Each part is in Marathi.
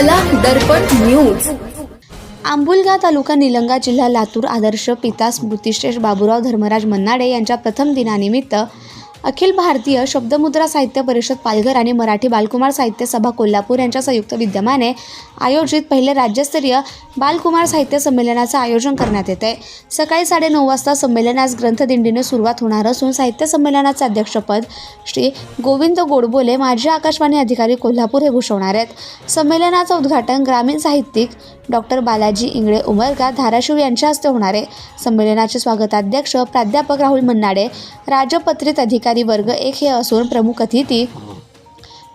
कला दर्पण न्यूज. आंबुलगा तालुका निलंगा जिल्हा लातूर आदर्श पिता स्मृतिश्रेष्ठ बाबुराव धर्मराज मन्नाडे यांच्या प्रथम दिनानिमित्त अखिल भारतीय शब्दमुद्रा साहित्य परिषद पालघर आणि मराठी बालकुमार साहित्य सभा कोल्हापूर यांच्या संयुक्त विद्यमाने आयोजित पहिले राज्यस्तरीय बालकुमार साहित्य संमेलनाचं आयोजन करण्यात येते सकाळी साडेनऊ वाजता संमेलनास ग्रंथदिंडीने सुरुवात होणार असून साहित्य संमेलनाचं अध्यक्षपद श्री गोविंद गोडबोले माजी आकाशवाणी अधिकारी कोल्हापूर हे भूषवणार आहेत. संमेलनाचं उद्घाटन ग्रामीण साहित्यिक डॉक्टर बालाजी इंगळे उमरगा धाराशिव यांच्या हस्ते होणार आहे. संमेलनाचे स्वागताध्यक्ष प्राध्यापक राहुल मन्नाडे राजपत्रित अधिकारी वर्ग एक हे असून प्रमुख अतिथी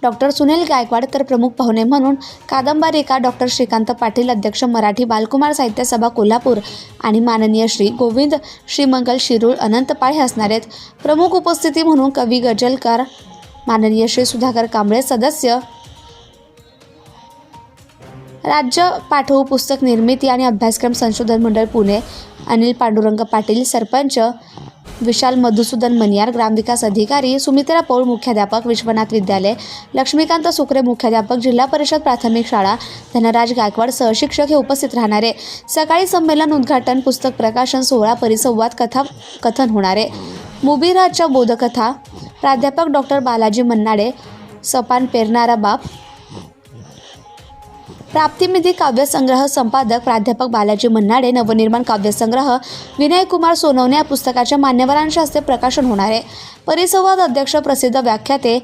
डॉक्टर सुनील गायकवाड तर प्रमुख पाहुणे म्हणून कादंबरिका डॉक्टर श्रीकांत पाटील अध्यक्ष मराठी बालकुमार साहित्य सभा कोल्हापूर आणि माननीय श्री गोविंद श्रीमंगल शिरूळ अनंत पाळे असणार आहेत. प्रमुख उपस्थिती म्हणून कवी गजलकार माननीय श्री सुधाकर कांबळे सदस्य राज्य पाठवू पुस्तक निर्मिती आणि अभ्यासक्रम संशोधन मंडळ पुणे अनिल पांडुरंग पाटील सरपंच विशाल मधुसूदन मनियार ग्रामविकास अधिकारी सुमित्रा पौळ मुख्याध्यापक विश्वनाथ विद्यालय लक्ष्मीकांत सुकरे मुख्याध्यापक जिल्हा परिषद प्राथमिक शाळा धनराज गायकवाड सहशिक्षक हे उपस्थित राहणारे. सकाळी संमेलन उद्घाटन पुस्तक प्रकाशन सोहळा परिसंवाद कथा कथन होणारे. मुबीराजच्या बोधकथा प्राध्यापक डॉक्टर बालाजी मन्नाडे सपान पेरणारा बाप प्राप्तिनिधी काव्यसंग्रह संपादक प्राध्यापक बालाजी मन्नाडे नवनिर्माण काव्यसंग्रह विनयकुमार सोनवणे या पुस्तकाच्या मान्यवरांच्या हस्ते प्रकाशन होणार आहे. परिसंवाद अध्यक्ष प्रसिद्ध व्याख्याते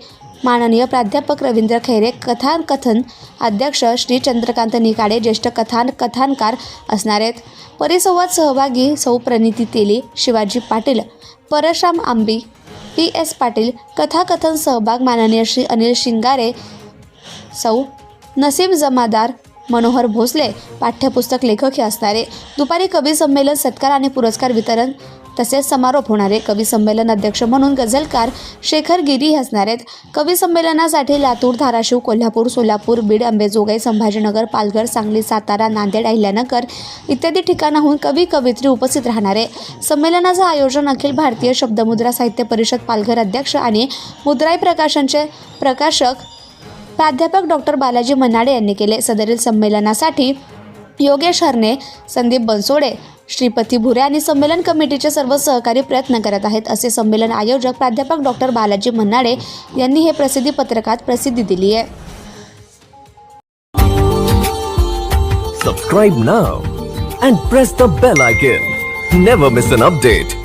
माननीय प्राध्यापक रवींद्र खैरे कथाकथन अध्यक्ष श्री चंद्रकांत निकाडे ज्येष्ठ कथान कथानकार असणार आहेत. परिसंवाद सहभागी सौ प्रणिती तेली शिवाजी पाटील परशुराम आंबी पी एस पाटील कथाकथन सहभाग माननीय श्री अनिल शिंगारे सौ नसीम जमादार मनोहर भोसले पाठ्यपुस्तक लेखक हे असणारे दुपारी कवी संमेलन सत्कार आणि पुरस्कार वितरण तसेच समारोप होणारे कवी संमेलन अध्यक्ष म्हणून गझलकार शेखर गिरी हे असणार आहेत. कवी संमेलनासाठी लातूर धाराशिव कोल्हापूर सोलापूर बीड अंबेजोगाई संभाजीनगर पालघर सांगली सातारा नांदेड अहिल्यानगर इत्यादी ठिकाणाहून कवी कवयित्री उपस्थित राहणारे. संमेलनाचं आयोजन अखिल भारतीय शब्दमुद्रा साहित्य परिषद पालघर अध्यक्ष आणि मुद्राई प्रकाशनचे प्रकाशक प्राध्यापक डॉक्टर बालाजी मन्नाडे यांनी केले. सदरील संमेलनासाठी योगेश हरणे संदीप बनसोडे श्रीपती भुरे आणि संमेलन कमिटीचे सर्व सहकारी प्रयत्न करत आहेत. असे संमेलन आयोजक प्राध्यापक डॉक्टर बालाजी मन्नाडे यांनी हे प्रसिद्धी पत्रकात प्रसिद्धी दिली आहे. Subscribe now and press the bell icon never miss an update